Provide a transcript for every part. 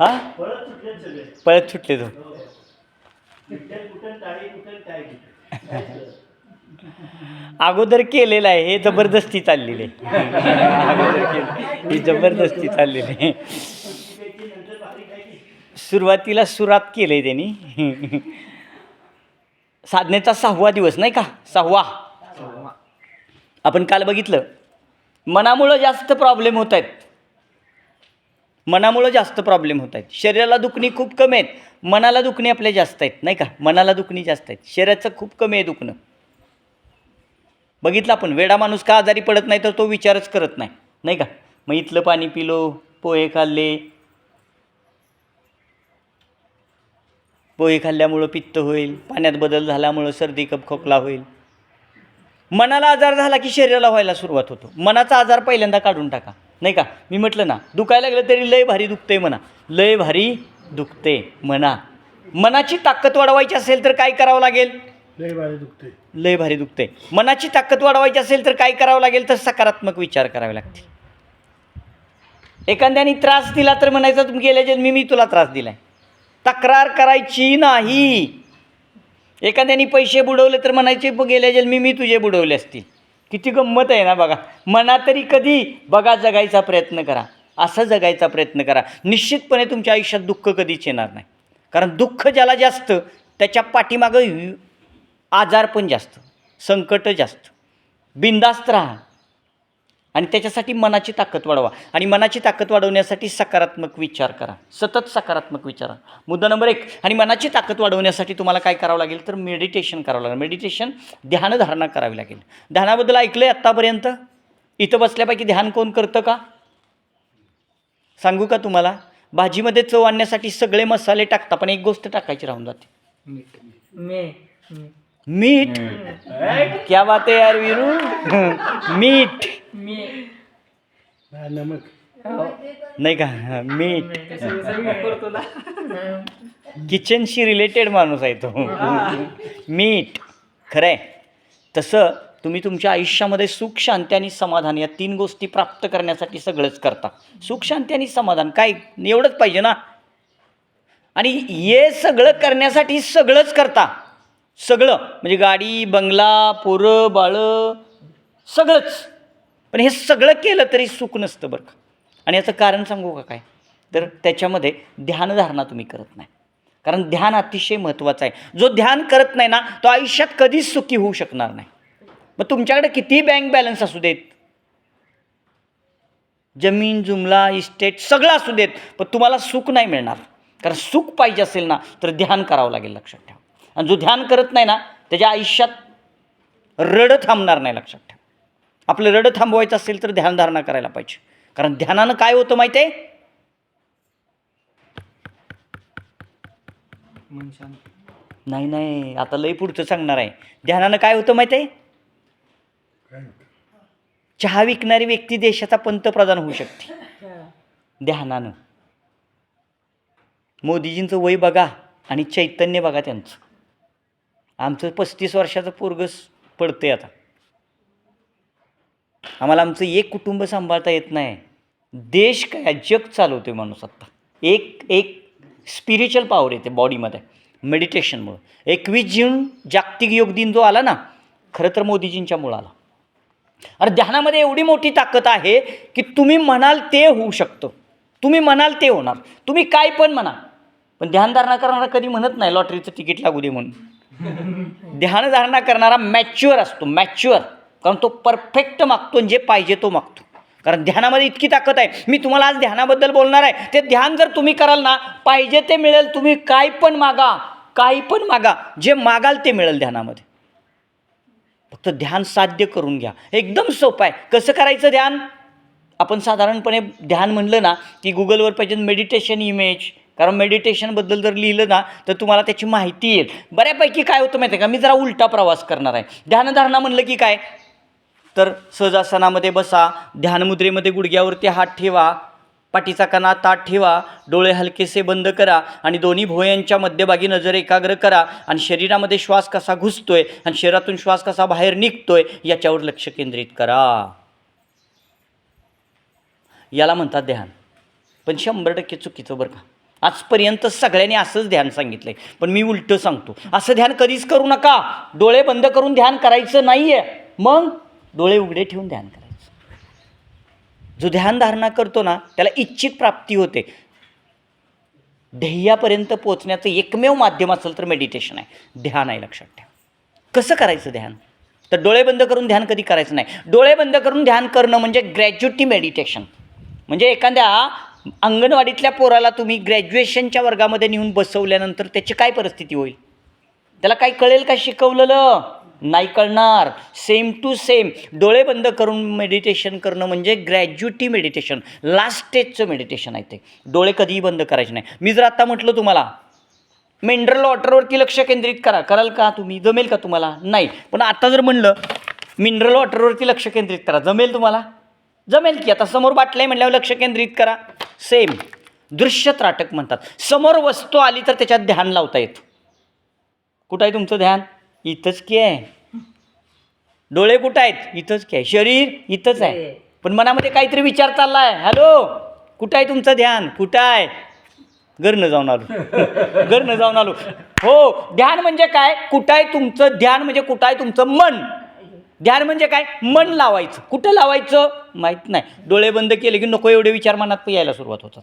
हा? पळत सुटले तो. कळत. अगोदर केलेलं आहे. हे जबरदस्ती चाललेली आहे. अगोदर केलं. ही जबरदस्ती चाललेली आहे. सुरुवातीला सुरात केलंय त्यांनी. साधनेचा सहावा दिवस नाही का? सहावा. आपण काल बघितलं. मनामुळं जास्त प्रॉब्लेम होत आहेत. मनामुळं जास्त प्रॉब्लेम होत आहेत. शरीराला दुखणी खूप कमी आहेत. मनाला दुखणी आपल्या जास्त आहेत नाही का? मनाला दुखणी जास्त आहेत. शरीराचं खूप कमी आहे दुखणं. बघितलं आपण वेडा माणूस का आजारी पडत नाही तर तो विचारच करत नाही नाही का? मग इथलं पाणी पिलो पोहे खाल्ले. पोहे खाल्ल्यामुळं पित्त होईल पाण्यात बदल झाल्यामुळं सर्दी कप खोकला होईल. मनाला आजार झाला की शरीराला व्हायला सुरुवात होतो. मनाचा आजार पहिल्यांदा काढून टाका. नाही का? मी म्हटलं ना दुखायला लागलं तरी लय भारी दुखते म्हणा. लय भारी दुखते म्हणा. मनाची ताकद वाढवायची असेल तर काय करावं लागेल? लय भारी दुखते लय भारी दुखते मनाची ताकद वाढवायची असेल तर काय करावं लागेल? तर सकारात्मक विचार करावे लागतील. एखाद्याने त्रास दिला तर म्हणायचं तुम्ही गेल्या जन्मी मी तुला त्रास दिलाय. तक्रार करायची नाही. एखाद्याने पैसे बुडवले तर म्हणायचे "ब- गेल्या जन्मी मी तुझे बुडवले असतील. किती गंमत आहे ना बघा. मना तरी कधी बघा जगायचा प्रयत्न करा. असं जगायचा प्रयत्न करा. निश्चितपणे तुमच्या आयुष्यात दुःख कधीच येणार नाही. कारण दुःख ज्याला जास्त त्याच्या पाठीमागं आजार पण जास्त संकट जास्त. बिंदास्त राहा. आणि त्याच्यासाठी मनाची ताकद वाढवा. आणि मनाची ताकद वाढवण्यासाठी सकारात्मक विचार करा. सतत सकारात्मक विचार मुद्दा नंबर एक आणि मनाची ताकद वाढवण्यासाठी तुम्हाला काय करावं लागेल? तर मेडिटेशन करावं लागेल. मेडिटेशन ध्यानधारणा करावी लागेल. ध्यानाबद्दल ऐकलं आहे आत्तापर्यंत इथं बसल्यापैकी ध्यान कोण करतं का? सांगू का तुम्हाला? भाजीमध्ये चव आणण्यासाठी सगळे मसाले टाकता पण एक गोष्ट टाकायची राहून जाते. मी. मीठ क्या बात आहे यार वीरू? मीठ हा, नाही का? हा, मीठ किचनशी रिलेटेड माणूस आहे तो. मीठ खरं आहे तसं तुम्ही तुमच्या आयुष्यामध्ये सुख शांती आणि समाधान या तीन गोष्टी प्राप्त करण्यासाठी सगळंच करता. सुख शांती आणि समाधान. काय? एवढंच पाहिजे ना? आणि हे सगळं करण्यासाठी सगळंच करता. सगळं म्हणजे गाडी बंगला पोरं बाळं सगळंच. पण हे सगळं केलं तरी सुख नसतं बरं का. आणि याचं कारण सांगू का काय? तर त्याच्यामध्ये ध्यानधारणा तुम्ही करत नाही. कारण ध्यान अतिशय महत्त्वाचं आहे. जो ध्यान करत नाही ना तो आयुष्यात कधीच सुखी होऊ शकणार नाही. मग तुमच्याकडे किती बँक बॅलन्स असू देत? जमीन जुमला इस्टेट सगळं असू देत पण तुम्हाला सुख नाही मिळणार. कारण सुख पाहिजे असेल ना तर ध्यान करावं लागेल लक्षात ठेवा. आणि जो ध्यान करत नाही ना त्याच्या आयुष्यात रडं थांबणार नाही लक्षात ठेवा. आपलं रडं थांबवायचं असेल तर ध्यानधारणा करायला पाहिजे. कारण ध्यानानं काय होतं माहिती आहे नाही नाही आता लई पुढचं सांगणार आहे. ध्यानानं काय होतं माहिती आहे चहा विकणारी व्यक्ती देशाचा पंतप्रधान होऊ शकते. ध्यानानं. मोदीजींचं वय बघा आणि चैतन्य बघा त्यांचं. आमचं पस्तीस वर्षाचं पोरगस पडतंय आता. आम्हाला आमचं एक कुटुंब सांभाळता येत नाही. देश काय जग चालवते माणूस आत्ता एक एक स्पिरिच्युअल पॉवर येते बॉडीमध्ये मेडिटेशनमुळं एकवीस जून जागतिक योग दिन जो आला ना खरं तर मोदीजींच्यामुळं आला. अरे ध्यानामध्ये एवढी मोठी ताकद आहे की तुम्ही म्हणाल ते होऊ शकतं. तुम्ही म्हणाल ते होणार. तुम्ही काय पण म्हणा पण ध्यानधारणा करणारा कधी म्हणत नाही लॉटरीचं तिकीट लागू दे म्हणून. ध्यानधारणा करणारा मॅच्युअर असतो मॅच्युअर. कारण तो परफेक्ट मागतो आणि जे पाहिजे तो मागतो. कारण ध्यानामध्ये इतकी ताकद आहे. मी तुम्हाला आज ध्यानाबद्दल बोलणार आहे. ते ध्यान जर तुम्ही कराल ना पाहिजे ते मिळेल तुम्ही काय पण मागा काही पण मागा जे मागाल ते मिळेल ध्यानामध्ये. फक्त ध्यान साध्य करून घ्या. एकदम सोपं आहे. कसं करायचं ध्यान? आपण साधारणपणे ध्यान म्हणलं ना की गुगलवर पाहिजे मेडिटेशन इमेज कारण मेडिटेशनबद्दल जर लिहिलं ना तर तुम्हाला त्याची माहिती येईल. बऱ्यापैकी काय होतं माहिती आहे का? मी जरा उलटा प्रवास करणार आहे. ध्यानधारणा म्हणलं की काय? तर सहजासनामध्ये बसा ध्यानमुद्रेमध्ये गुडघ्यावरती हात ठेवा पाठीचा कणा ताट ठेवा डोळे हलकेसे बंद करा आणि दोन्ही भोयांच्या मध्यभागी नजर एकाग्र करा आणि शरीरामध्ये श्वास कसा घुसतोय आणि शरीरातून श्वास कसा बाहेर निघतोय याच्यावर लक्ष केंद्रित करा. याला म्हणतात ध्यान. पण शंभर टक्के चुकीचं बरं का? आजपर्यंत सगळ्यांनी असंच ध्यान सांगितलं आहे पण मी उलटं सांगतो असं ध्यान कधीच करू नका. डोळे बंद करून ध्यान करायचं नाही आहे मग डोळे उघडे ठेवून ध्यान करायचं. जो ध्यानधारणा करतो ना त्याला इच्छित प्राप्ती होते. ध्येयापर्यंत पोचण्याचं एकमेव माध्यम असेल तर मेडिटेशन आहे. ध्यान आहे लक्षात ठेवा. कसं करायचं ध्यान? तर डोळे बंद करून ध्यान कधी करायचं नाही. डोळे बंद करून ध्यान करणं म्हणजे ग्रॅज्युटी मेडिटेशन. म्हणजे एखाद्या अंगणवाडीतल्या पोराला तुम्ही ग्रॅज्युएशनच्या वर्गामध्ये नेऊन बसवल्यानंतर त्याची काय परिस्थिती होईल? त्याला काय कळेल का शिकवलेलं? नाही कळणार. सेम टू सेम डोळे बंद करून मेडिटेशन करणं म्हणजे ग्रॅज्युटी मेडिटेशन लास्ट स्टेजचं मेडिटेशन आहे ते. डोळे कधीही बंद करायचे नाही. मी जर आत्ता म्हटलं तुम्हाला मिनरल वॉटरवरती लक्ष केंद्रित करा. कराल का तुम्ही? जमेल का तुम्हाला? नाही. पण आता जर म्हणलं मिनरल वॉटरवरती लक्ष केंद्रित करा. जमेल तुम्हाला? जमेल की. आता समोर बाटल्या आहे म्हटल्यावर लक्ष केंद्रित करा. सेम दृश्य त्राटक म्हणतात. समोर वस्तू आली तर त्याच्यात ध्यान लावता येतं. कुठं आहे तुमचं ध्यान? इथंच की आहे. डोळे कुठं आहेत? इथंच की आहे. शरीर इथंच आहे. पण मनामध्ये काहीतरी विचार चालला आहे हॅलो? कुठं आहे तुमचं ध्यान? कुठं आहे? घरनं जाऊन आलो. घरनं जाऊन आलो. हो ध्यान म्हणजे काय? कुठं आहे तुमचं ध्यान म्हणजे कुठं आहे तुमचं मन? ध्यान म्हणजे काय? मन लावायचं. कुठं लावायचं? माहीत नाही. डोळे बंद केले की नको एवढे विचार मनात यायला सुरुवात होतात.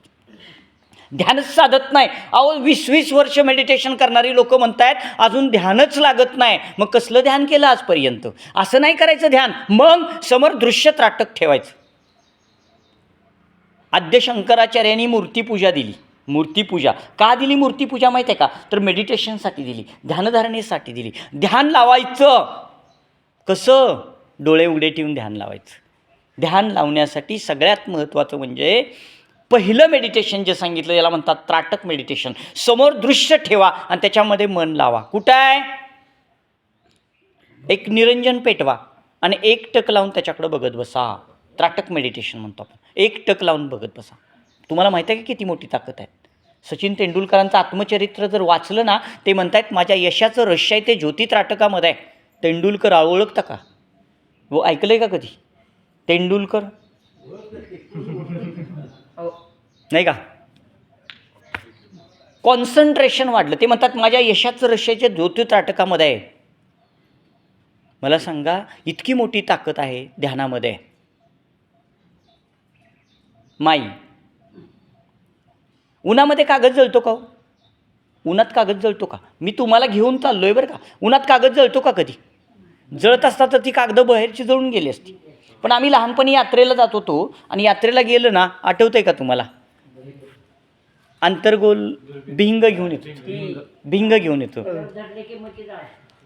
ध्यानच साधत नाही. अहो वीस वीस वर्ष मेडिटेशन करणारी लोक म्हणतायत अजून ध्यानच लागत नाही. मग कसलं ध्यान केलं आजपर्यंत? असं नाही करायचं ध्यान. मग समोर दृश्य त्राटक ठेवायचं. आद्य शंकराचार्यांनी मूर्तीपूजा दिली. मूर्तीपूजा. का दिली मूर्तीपूजा माहिती आहे का? तर मेडिटेशनसाठी दिली. ध्यानधारणेसाठी दिली. ध्यान लावायचं. कसं डोळे उघडे ठेवून ध्यान लावायचं? ध्यान लावण्यासाठी सगळ्यात महत्त्वाचं म्हणजे पहिलं मेडिटेशन जे सांगितलं याला म्हणतात त्राटक मेडिटेशन समोर दृश्य ठेवा आणि त्याच्यामध्ये मन लावा. कुठं आहे एक निरंजन पेटवा आणि एक टक लावून त्याच्याकडं बघत बसा. त्राटक मेडिटेशन म्हणतो आपण. एक टक लावून बघत बसा. तुम्हाला माहिती आहे की किती मोठी ताकद आहे? सचिन तेंडुलकरांचं आत्मचरित्र जर वाचलं ना ते म्हणतायत माझ्या यशाचं रहस्य आहे ते ज्योती त्राटकामध्ये आहे. तेंडुलकर आ- ओळखता का? हो ऐकलं आहे का कधी? तेंडुलकर? नाही का? कॉन्सन्ट्रेशन वाढलं. ते म्हणतात माझ्या यशाचं रशियाच्या ज्योतिर्ताटकामध्ये आहे. मला सांगा इतकी मोठी ताकद आहे ध्यानामध्ये? माई उन्हामध्ये कागद जळतो का हो? उन्हात कागद जळतो का? मी तुम्हाला घेऊन चाललो आहे बरं का. उन्हात कागद जळतो का कधी? जळत असता तर ती कागदं बाहेरची जळून गेली असती. पण आम्ही लहानपणी यात्रेला जात होतो आणि यात्रेला गेलं ना आठवतं आहे का तुम्हाला? आंतरगोल भिंग घेऊन येतो. भिंग घेऊन येतो.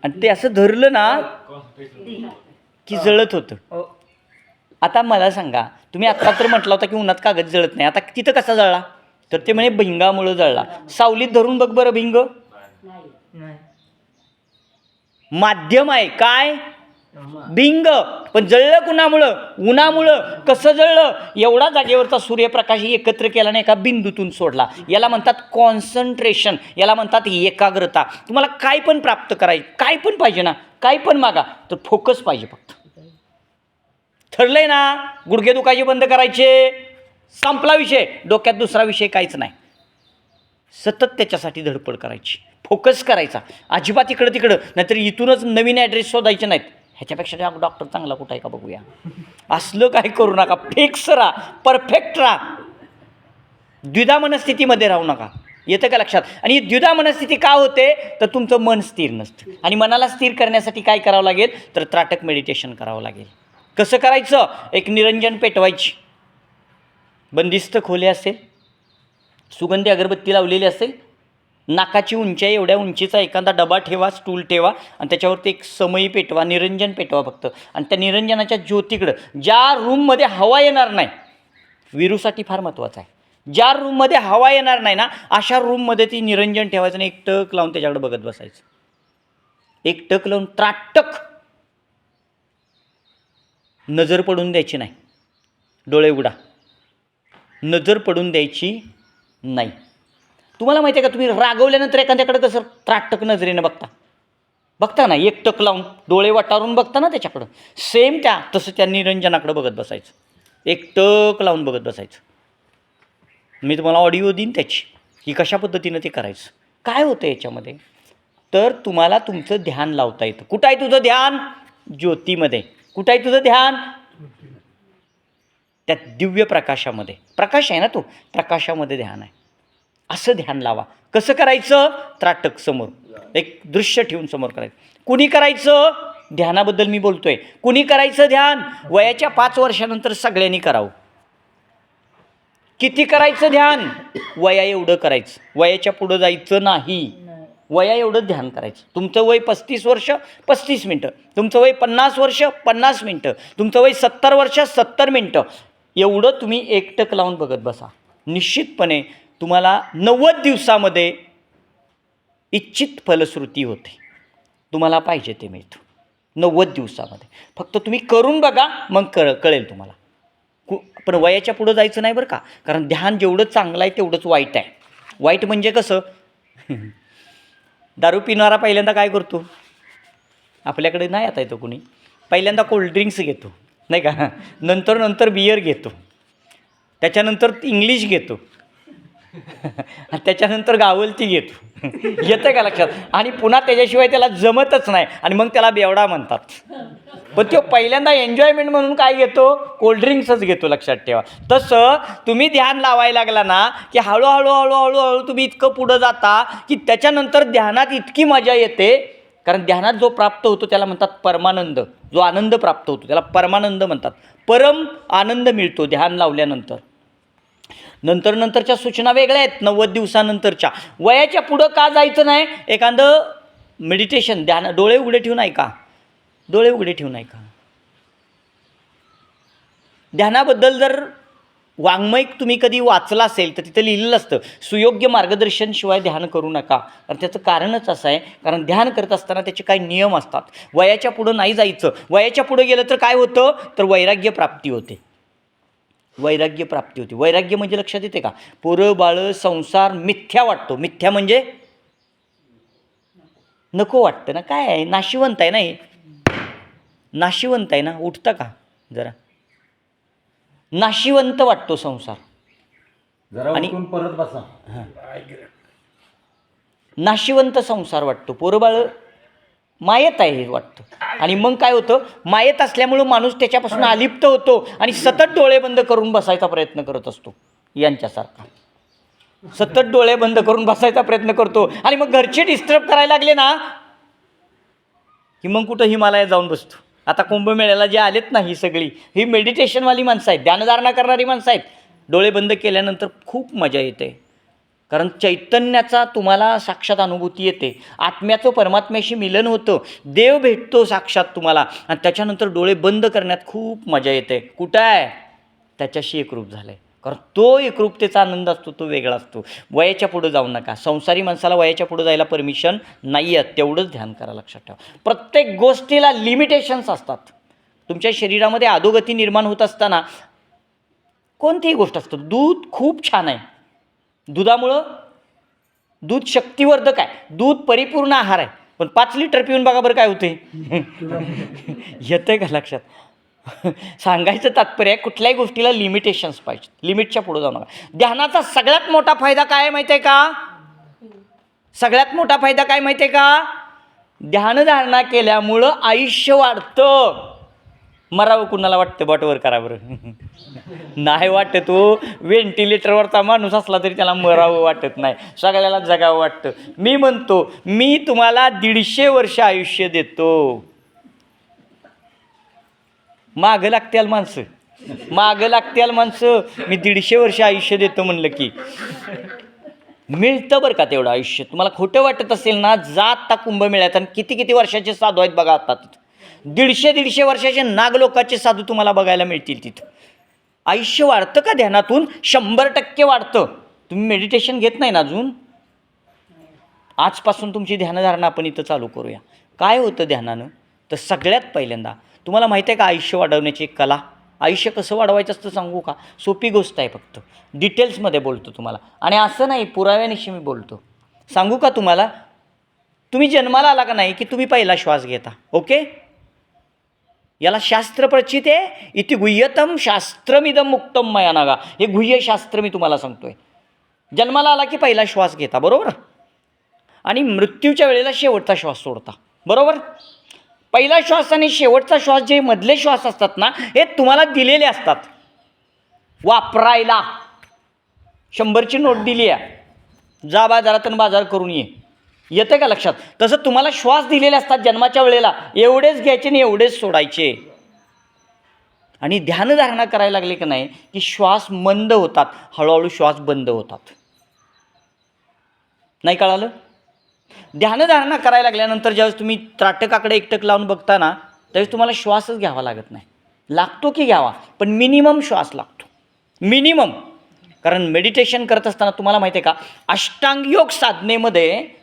आणि ते असं धरलं ना की जळत होतं. आता मला सांगा तुम्ही आत्ता तर म्हटलं होता की उन्हात कागद जळत नाही. आता तिथं कसा जळला? तर ते म्हणे भिंगामुळं जळला. सावलीत धरून बघ बरं भिंग. नाही. माध्यम आहे. काय? भिंग पण जळलं कुणामुळं? उन्हामुळं? कसं जळलं? एवढा जागेवरचा सूर्यप्रकाश एकत्र केला नाही एका बिंदूतून सोडला. याला म्हणतात कॉन्सन्ट्रेशन याला म्हणतात एकाग्रता. तुम्हाला काय पण प्राप्त करायचं काय पण पाहिजे ना? काय पण मागा तर फोकस पाहिजे फक्त. ठरलंय ना? गुडघे दुखायचे बंद करायचे. संपला विषय. डोक्यात दुसरा विषय काहीच नाही. सतत त्याच्यासाठी धडपड करायची. फोकस करायचा. अजिबात इकडं तिकडं नाहीतर इथूनच नवीन ॲड्रेस शोधायचे नाहीत. ह्याच्यापेक्षा डॉक्टर चांगला कुठं आहे का बघूया. असलं काय करू नका. फिक्स राहा. परफेक्ट राहा. द्विधा मनस्थितीमध्ये राहू नका. येतं का लक्षात? आणि द्विधा मनस्थिती का होते? तर तुमचं मन स्थिर नसतं. आणि मनाला स्थिर करण्यासाठी काय करावं लागेल? तर त्राटक मेडिटेशन करावं लागेल. कसं करायचं? एक निरंजन पेटवायची. बंदिस्त खोले असेल. सुगंधी अगरबत्ती लावलेली असेल. नाकाची उंची आहे एवढ्या उंचीचा एखादा डबा ठेवा स्टूल ठेवा आणि त्याच्यावरती एक समयी पेटवा निरंजन पेटवा फक्त. आणि त्या निरंजनाच्या ज्योतीकडं ज्या रूममध्ये हवा येणार नाही विरूसाठी फार महत्त्वाचं आहे. ज्या रूममध्ये हवा येणार नाही ना अशा रूममध्ये ती निरंजन ठेवायचं आणि एक टक लावून त्याच्याकडे बघत बसायचं. एक टक लावून त्राटक. नजर पडून द्यायची नाही. डोळे उघडा. नजर पडून द्यायची नाही. तुम्हाला माहिती आहे का तुम्ही रागवल्यानंतर एखाद्याकडे कसं त्राटक नजरेनं बघता. बघता ना एक टक लावून डोळे वटारून बघता ना त्याच्याकडं. सेम त्या तसं त्या निरंजनाकडं बघत बसायचं. एक टक लावून बघत बसायचं. मी तुम्हाला ऑडिओ देईन त्याची. की कशा पद्धतीनं ते करायचं. काय होतं याच्यामध्ये? तर तुम्हाला तुमचं ध्यान लावता येतं. कुठं आहे तुझं ध्यान? ज्योतीमध्ये. कुठं आहे तुझं ध्यान? त्या दिव्य प्रकाशामध्ये. प्रकाश आहे ना तो? प्रकाशामध्ये ध्यान आहे. असं ध्यान लावा. कसं करायचं? त्राटक समोर. एक दृश्य ठेवून समोर करायचं. कुणी करायचं? ध्यानाबद्दल मी बोलतोय. कुणी करायचं ध्यान? वयाच्या पाच वर्षानंतर सगळ्यांनी करावं. किती करायचं ध्यान? वया एवढं करायचं. वयाच्या पुढं जायचं नाही. वया एवढं ध्यान करायचं. तुमचं वय पस्तीस वर्ष पस्तीस मिनटं. तुमचं वय पन्नास वर्ष पन्नास मिनटं. तुमचं वय सत्तर वर्ष सत्तर मिनटं. एवढं तुम्ही एकटक लावून बघत बसा. निश्चितपणे तुम्हाला नव्वद दिवसामध्ये इच्छित फलश्रुती होते. तुम्हाला पाहिजे ते मिळतं. नव्वद दिवसामध्ये. फक्त तुम्ही करून बघा मग कळ कळेल तुम्हाला. कु पण वयाच्या पुढं जायचं नाही बरं का? कारण ध्यान जेवढं चांगलं आहे तेवढंच वाईट आहे. वाईट म्हणजे कसं? दारू पिणारा पहिल्यांदा काय करतो? आपल्याकडे नाही आता येतो कुणी. पहिल्यांदा कोल्ड्रिंक्स घेतो. नाही का? नंतर नंतर बियर घेतो. त्याच्यानंतर इंग्लिश घेतो. त्याच्यानंतर गावलती घेतो येतं का लक्षात? आणि पुन्हा त्याच्याशिवाय त्याला जमतच नाही. आणि मग त्याला बेवडा म्हणतात. पण तो पहिल्यांदा एन्जॉयमेंट म्हणून काय घेतो? कोल्ड्रिंक्सच घेतो लक्षात ठेवा. तसं तुम्ही ध्यान लावायला लागला ना की हळूहळू हळूहळू हळू तुम्ही इतकं पुढं जाता की त्याच्यानंतर ध्यानात इतकी मजा येते. कारण ध्यानात जो प्राप्त होतो त्याला म्हणतात परमानंद. जो आनंद प्राप्त होतो त्याला परमानंद म्हणतात. परम आनंद मिळतो ध्यान लावल्यानंतर. नंतर नंतरच्या सूचना वेगळ्या आहेत. नव्वद दिवसानंतरच्या. वयाच्या पुढं का जायचं नाही? एखादं मेडिटेशन ध्यान डोळे उघडे ठेवून ऐका. डोळे उघडे ठेवून ऐका. ध्यानाबद्दल जर वाङ्मयिक तुम्ही कधी वाचला असेल तर तिथं लिहिलेलं असतं सुयोग्य मार्गदर्शनशिवाय ध्यान करू नका. कारण त्याचं कारणच असं आहे कारण ध्यान करत असताना त्याचे काही नियम असतात. वयाच्या पुढं नाही जायचं. वयाच्या पुढं गेलं तर काय होतं? तर वैराग्य प्राप्ती होते. वैराग्य प्राप्ती होती. वैराग्य म्हणजे लक्षात येते का? पोरं बाळं संसार मिथ्या वाटतो. मिथ्या म्हणजे नको वाटतं ना. काय आहे? नाशिवंत आहे ना हे? नाशिवंत आहे ना? उठतं का? जरा. नाशिवंत वाटतो संसार. जरा आणि- परत बसा. नाशिवंत संसार वाटतो. पोरं बाळं मायत आहे हे वाटतं. आणि मग काय होतं? मायत असल्यामुळं माणूस त्याच्यापासून अलिप्त होतो आणि सतत डोळे बंद करून बसायचा प्रयत्न करत असतो यांच्यासारखा. सतत डोळे बंद करून बसायचा प्रयत्न करतो. आणि मग घरचे डिस्टर्ब करायला लागले ना की मग कुठं हिमालयात जाऊन बसतो. आता कुंभमेळ्याला जे आलेत ना ही सगळी ही मेडिटेशनवाली माणसं आहेत ध्यानधारणा करणारी माणसं आहेत. डोळे बंद केल्यानंतर खूप मजा येते. कारण चैतन्याचा तुम्हाला साक्षात अनुभूती येते. आत्म्याचं परमात्म्याशी मिलन होतं. देव भेटतो साक्षात तुम्हाला. आणि त्याच्यानंतर डोळे बंद करण्यात खूप मजा येते. कुठं आहे? त्याच्याशी एकरूप झालं आहे कारण तो एकरूपतेचा आनंद असतो तो वेगळा असतो. वयाच्या पुढं जाऊ नका. संसारी माणसाला वयाच्या पुढं जायला परमिशन नाही आहे तेवढंच ध्यान करा लक्षात ठेवा. प्रत्येक गोष्टीला लिमिटेशन्स असतात. तुमच्या शरीरामध्ये अधोगती निर्माण होत असताना कोणतीही गोष्ट असतं दूध खूप छान आहे. दुधामुळं दूध शक्तिवर्धक आहे. दूध परिपूर्ण आहार आहे. पण पाच लिटर पिऊन बघा बरं काय होते येतं का लक्षात? सांगायचं तात्पर्य आहे कुठल्याही गोष्टीला लिमिटेशन्स पाहिजे लिमिटच्या पुढे जाऊ नका. ध्यानाचा सगळ्यात मोठा फायदा काय आहे माहिती आहे का? सगळ्यात मोठा फायदा काय माहिती आहे का ध्यानधारणा केल्यामुळं आयुष्य वाढतं. मरावं कुणाला वाटतं? बटवर करा बरं. नाही वाटत हो. तो व्हेंटिलेटरवरचा माणूस असला तरी त्याला मरावं वाटत नाही. सगळ्याला जगावं वाटतं. मी म्हणतो मी तुम्हाला दीडशे वर्ष आयुष्य देतो. मागं लागत्याल माणसं. मागं लागत्याल माणसं. मी दीडशे वर्ष आयुष्य देतो म्हणलं की. मिळतं बरं का तेवढं आयुष्य? तुम्हाला खोटं वाटत असेल ना जात कुंभमेळ्यात आणि किती किती वर्षाचे साधू आहेत बघा आता. तिथं दीडशे दीडशे वर्षाचे नागलोकाचे साधू तुम्हाला बघायला मिळतील तिथं. आयुष्य वाढतं का ध्यानातून? शंभर टक्के वाढतं. तुम्ही मेडिटेशन घेत नाही ना अजून? आजपासून तुमची ध्यानधारणा आपण इथं चालू करूया. काय होतं ध्यानानं? तर सगळ्यात पहिल्यांदा तुम्हाला माहिती आहे का आयुष्य वाढवण्याची एक कला? आयुष्य कसं वाढवायचं असतं सांगू का? सोपी गोष्ट आहे फक्त. डिटेल्समध्ये बोलतो तुम्हाला. आणि असं नाही पुराव्यानिशी मी बोलतो. सांगू का तुम्हाला? तुम्ही जन्माला आला का नाही की तुम्ही पहिला श्वास घेता? ओके? याला शास्त्र प्रचित आहे. इति गुह्यतम शास्त्रमिदम मुक्तम मया नागा. हे गुह्य शास्त्र मी तुम्हाला सांगतोय. जन्माला आला की पहिला श्वास घेता बरोबर? आणि मृत्यूच्या वेळेला शेवटचा श्वास सोडता बरोबर? पहिला श्वास आणि शेवटचा श्वास जे मधले श्वास असतात ना हे तुम्हाला दिलेले असतात. वापरायला. शंभरची नोट दिली आहे. जा बाजारातून बाजार करून ये. येतं का लक्षात? तसं तुम्हाला श्वास दिलेले असतात जन्माच्या वेळेला एवढेच घ्यायचे आणि एवढेच सोडायचे. आणि ध्यानधारणा करायला लागले की नाही की श्वास मंद होतात हळूहळू श्वास बंद होतात. नाही कळालं? ध्यानधारणा करायला लागल्यानंतर ज्यावेळेस तुम्ही त्राटकाकडे एकटक लावून बघता ना त्यावेळेस तुम्हाला श्वासच घ्यावा लागत नाही. लागतो की घ्यावा पण मिनिमम श्वास लागतो. मिनिमम. कारण मेडिटेशन करत असताना तुम्हाला माहिती आहे का अष्टांगयोग साधनेमध्ये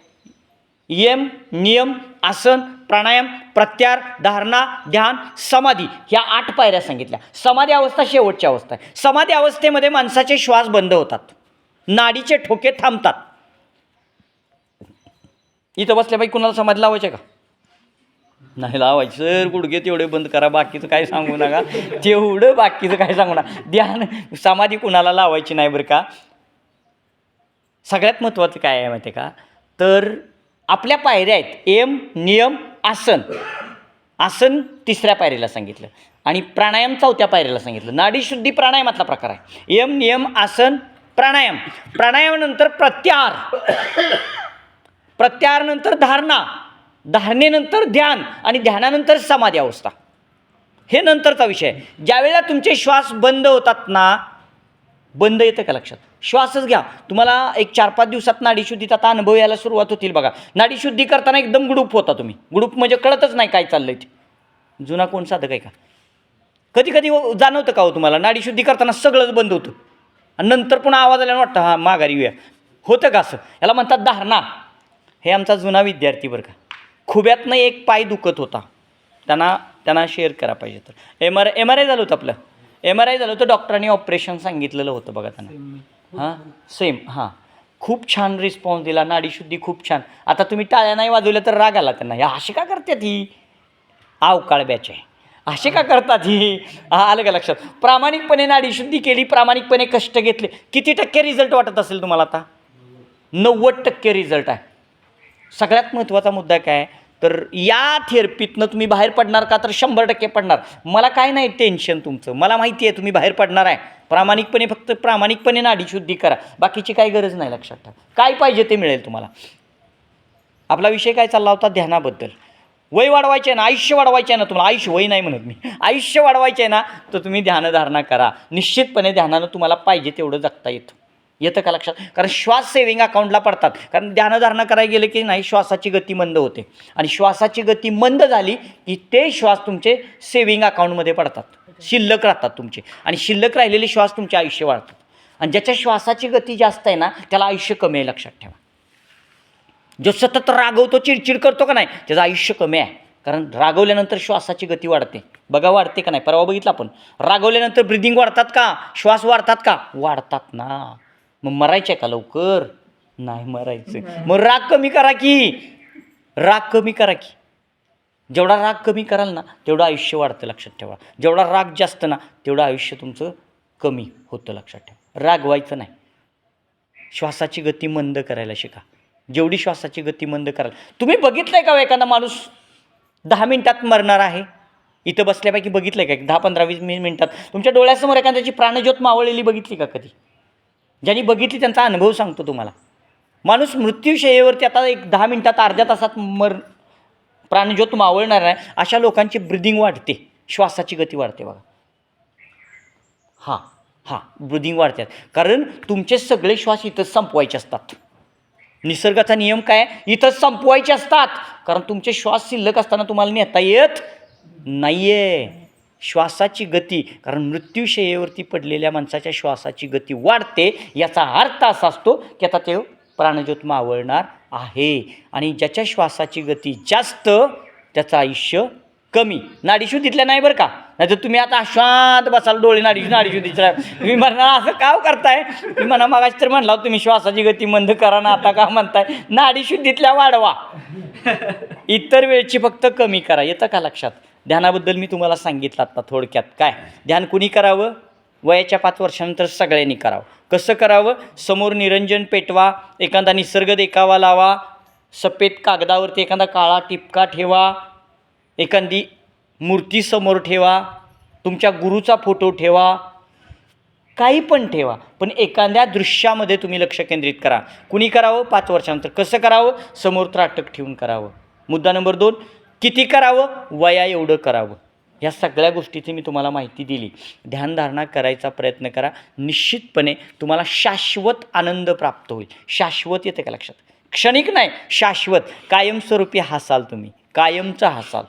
यम नियम आसन प्राणायाम प्रत्यार धारणा ध्यान समाधी ह्या आठ पायऱ्या सांगितल्या. समाधी अवस्था शेवटची अवस्था आहे. समाधी अवस्थेमध्ये माणसाचे श्वास बंद होतात. नाडीचे ठोके थांबतात. इथं बसल्यापाई कुणाला समाधी लावायचे का? नाही लावायचं. सर गुडघे तेवढे बंद करा. बाकीचं काय सांगू नका. तेवढं बाकीचं काय सांगू नका. ध्यान समाधी कुणाला लावायची नाही बरं का? सगळ्यात महत्त्वाचं काय आहे माहिती आहे का? तर आपल्या पायऱ्या आहेत. एम नियम आसन. आसन तिसऱ्या पायरीला सांगितलं. आणि प्राणायाम चौथ्या पायरीला सांगितलं. नाडीशुद्धी प्राणायामातला प्रकार आहे. यम नियम आसन प्राणायाम. प्राणायामानंतर प्रत्याहार. प्रत्याहारानंतर धारणा. धारणेनंतर ध्यान आणि ध्यानानंतर समाधी अवस्था. हे नंतरचा विषय ज्यावेळेला तुमचे श्वास बंद होतात ना बंद येतं का लक्षात? श्वासच घ्या. तुम्हाला एक चार पाच दिवसात नाडीशुद्धीचा आता अनुभव यायला सुरुवात होतील बघा. नाडीशुद्धी करताना एकदम गुडूप होता तुम्ही. गुडूप म्हणजे कळतच नाही काय चाललं ते. जुना कोण साधक आहे का? कधी कधी जाणवतं का हो तुम्हाला? नाडीशुद्धी करताना सगळंच बंद होतं. आणि नंतर पुन्हा आवाज आल्यानं वाटतं हां माघारी येऊया. होतं का असं? याला म्हणतात धारणा. हे आमचा जुना विद्यार्थी बरं का. खुब्यातनं एक पाय दुखत होता. त्यांना त्यांना शेअर करा पाहिजे तर. M R M R I झालं होतं आपलं. एम आर आय झालं होतं डॉक्टरांनी ऑपरेशन सांगितलेलं होतं बघा त्यांना. हां? सेम हां. खूप छान रिस्पॉन्स दिला नाडीशुद्धी खूप छान. आता तुम्ही टाळ्या नाही वाजवल्या तर राग आला त्यांना. या अशी का करते ती अवकाळ बॅच आहे. असे का करतात ही? हा आलं का लक्षात? प्रामाणिकपणे नाडीशुद्धी केली प्रामाणिकपणे कष्ट घेतले. किती टक्के रिझल्ट वाटत असेल तुम्हाला आता? नव्वद टक्के रिझल्ट आहे. सगळ्यात महत्त्वाचा मुद्दा काय? आहे? तर या थेरपीतनं तुम्ही बाहेर पडणार का? तर शंभर टक्के पडणार. मला काय नाही टेन्शन तुमचं. मला माहिती आहे तुम्ही बाहेर पडणार आहे. प्रामाणिकपणे फक्त प्रामाणिकपणे नाडीशुद्धी करा. बाकीची काही गरज नाही लक्षात ठेवा. काय पाहिजे ते मिळेल तुम्हाला. आपला विषय काय चालला होता? ध्यानाबद्दल. वय वाढवायचे आहे ना आयुष्य वाढवायचे आहे ना तुम्हाला. आयुष्य वय नाही म्हणत मी. आयुष्य वाढवायचे आहे ना तर तुम्ही ध्यानधारणा करा. निश्चितपणे ध्यानानं तुम्हाला पाहिजे तेवढं जगता येतं. येतं का लक्षात? कारण श्वास सेविंग अकाउंटला पडतात. कारण ध्यानधारणा करायला गेलं की नाही श्वासाची गती मंद होते. आणि श्वासाची गती मंद झाली की ते श्वास तुमचे सेविंग अकाउंटमध्ये पडतात. शिल्लक राहतात तुमचे. आणि शिल्लक राहिलेले श्वास तुमचे आयुष्य वाढतात. आणि ज्याच्या श्वासाची गती जास्त आहे ना त्याला आयुष्य कमी आहे लक्षात ठेवा. जो सतत रागवतो चिडचिड करतो का नाही त्याचं आयुष्य कमी आहे. कारण रागवल्यानंतर श्वासाची गती वाढते. बघा वाढते का नाही? परवा बघितलं आपण. रागवल्यानंतर ब्रिदिंग वाढतात का? श्वास वाढतात का? वाढतात ना. मग मरायचे का लवकर? नाही मरायचं. मग राग कमी करा की. राग कमी करा की. जेवढा राग कमी कराल ना तेवढं आयुष्य वाढतं लक्षात ठेवा. जेवढा राग जास्त ना तेवढं आयुष्य तुमचं कमी होतं लक्षात ठेवा. रागवायचं नाही. श्वासाची गती मंद करायला शिका. जेवढी श्वासाची गती मंद कराल. तुम्ही बघितलं आहे का हो एखादा माणूस दहा मिनिटात मरणार आहे? इथं बसल्यापैकी बघितलं आहे का? एक दहा पंधरा वीस मिन मिनिटात. तुमच्या डोळ्यासमोर एखाद्याची प्राणज्योत मावळलेली बघितली का कधी? ज्यांनी बघितली त्यांचा अनुभव सांगतो तुम्हाला. माणूस मृत्यूशयेवरती आता एक दहा मिनटात अर्ध्या तासात मर प्राणज्योत मावळणार आहे अशा लोकांची ब्रिदिंग वाढते. श्वासाची गती वाढते बघा. हां हां ब्रिदिंग वाढतात कारण तुमचे सगळे श्वास इथंच संपवायचे असतात. निसर्गाचा नियम काय? इथंच संपवायचे असतात. कारण तुमचे श्वास शिल्लक असताना तुम्हाला नेता येत नाही आहे श्वासाची गती कारण मृत्यूशयेवरती पडलेल्या माणसाच्या श्वासाची गती वाढते याचा अर्थ असा असतो की आता ते प्राणज्योत मावळणार आहे. आणि ज्याच्या श्वासाची गती जास्त त्याचं आयुष्य कमी. नाडीशुद्धीतल्या नाही बरं का? नाही तर तुम्ही आता शांत बसाल डोळे नाडीशू नाडीशुद्धीच्या तुम्ही म्हणणार असं का हो करताय? मी म्हणा मागाशी तर म्हणला तुम्ही श्वासाची गती मंद करा ना आता का म्हणताय? नाडीशुद्धीतल्या वाढवा. इतर वेळची फक्त कमी करा. येतं का लक्षात? ध्यानाबद्दल मी तुम्हाला सांगितलं आता थोडक्यात. काय? ध्यान कुणी करावं? वयाच्या पाच वर्षानंतर सगळ्यांनी करावं. कसं करावं? समोर निरंजन पेटवा एखादा निसर्ग देखावा लावा सफेद कागदावरती एखादा काळा टिपका ठेवा एखादी मूर्ती समोर ठेवा तुमच्या गुरुचा फोटो ठेवा काही पण ठेवा. पण एखाद्या दृश्यामध्ये तुम्ही लक्ष केंद्रित करा. कुणी करावं? पाच वर्षानंतर. कसं करावं? समोर त्राटक ठेवून करावं. मुद्दा नंबर दोन किती करावं? वया एवढं करावं. ह्या सगळ्या गोष्टीची मी तुम्हाला माहिती दिली. ध्यानधारणा करायचा प्रयत्न करा. निश्चितपणे तुम्हाला शाश्वत आनंद प्राप्त होईल. शाश्वत येते का लक्षात? क्षणिक नाही शाश्वत. कायमस्वरूपी हसाल तुम्ही. कायमचा हसाल.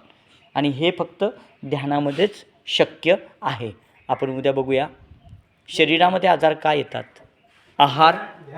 आणि हे फक्त ध्यानामध्येच शक्य आहे. आपण उद्या बघूया. शरीरामध्ये आजार का येतात? आहार?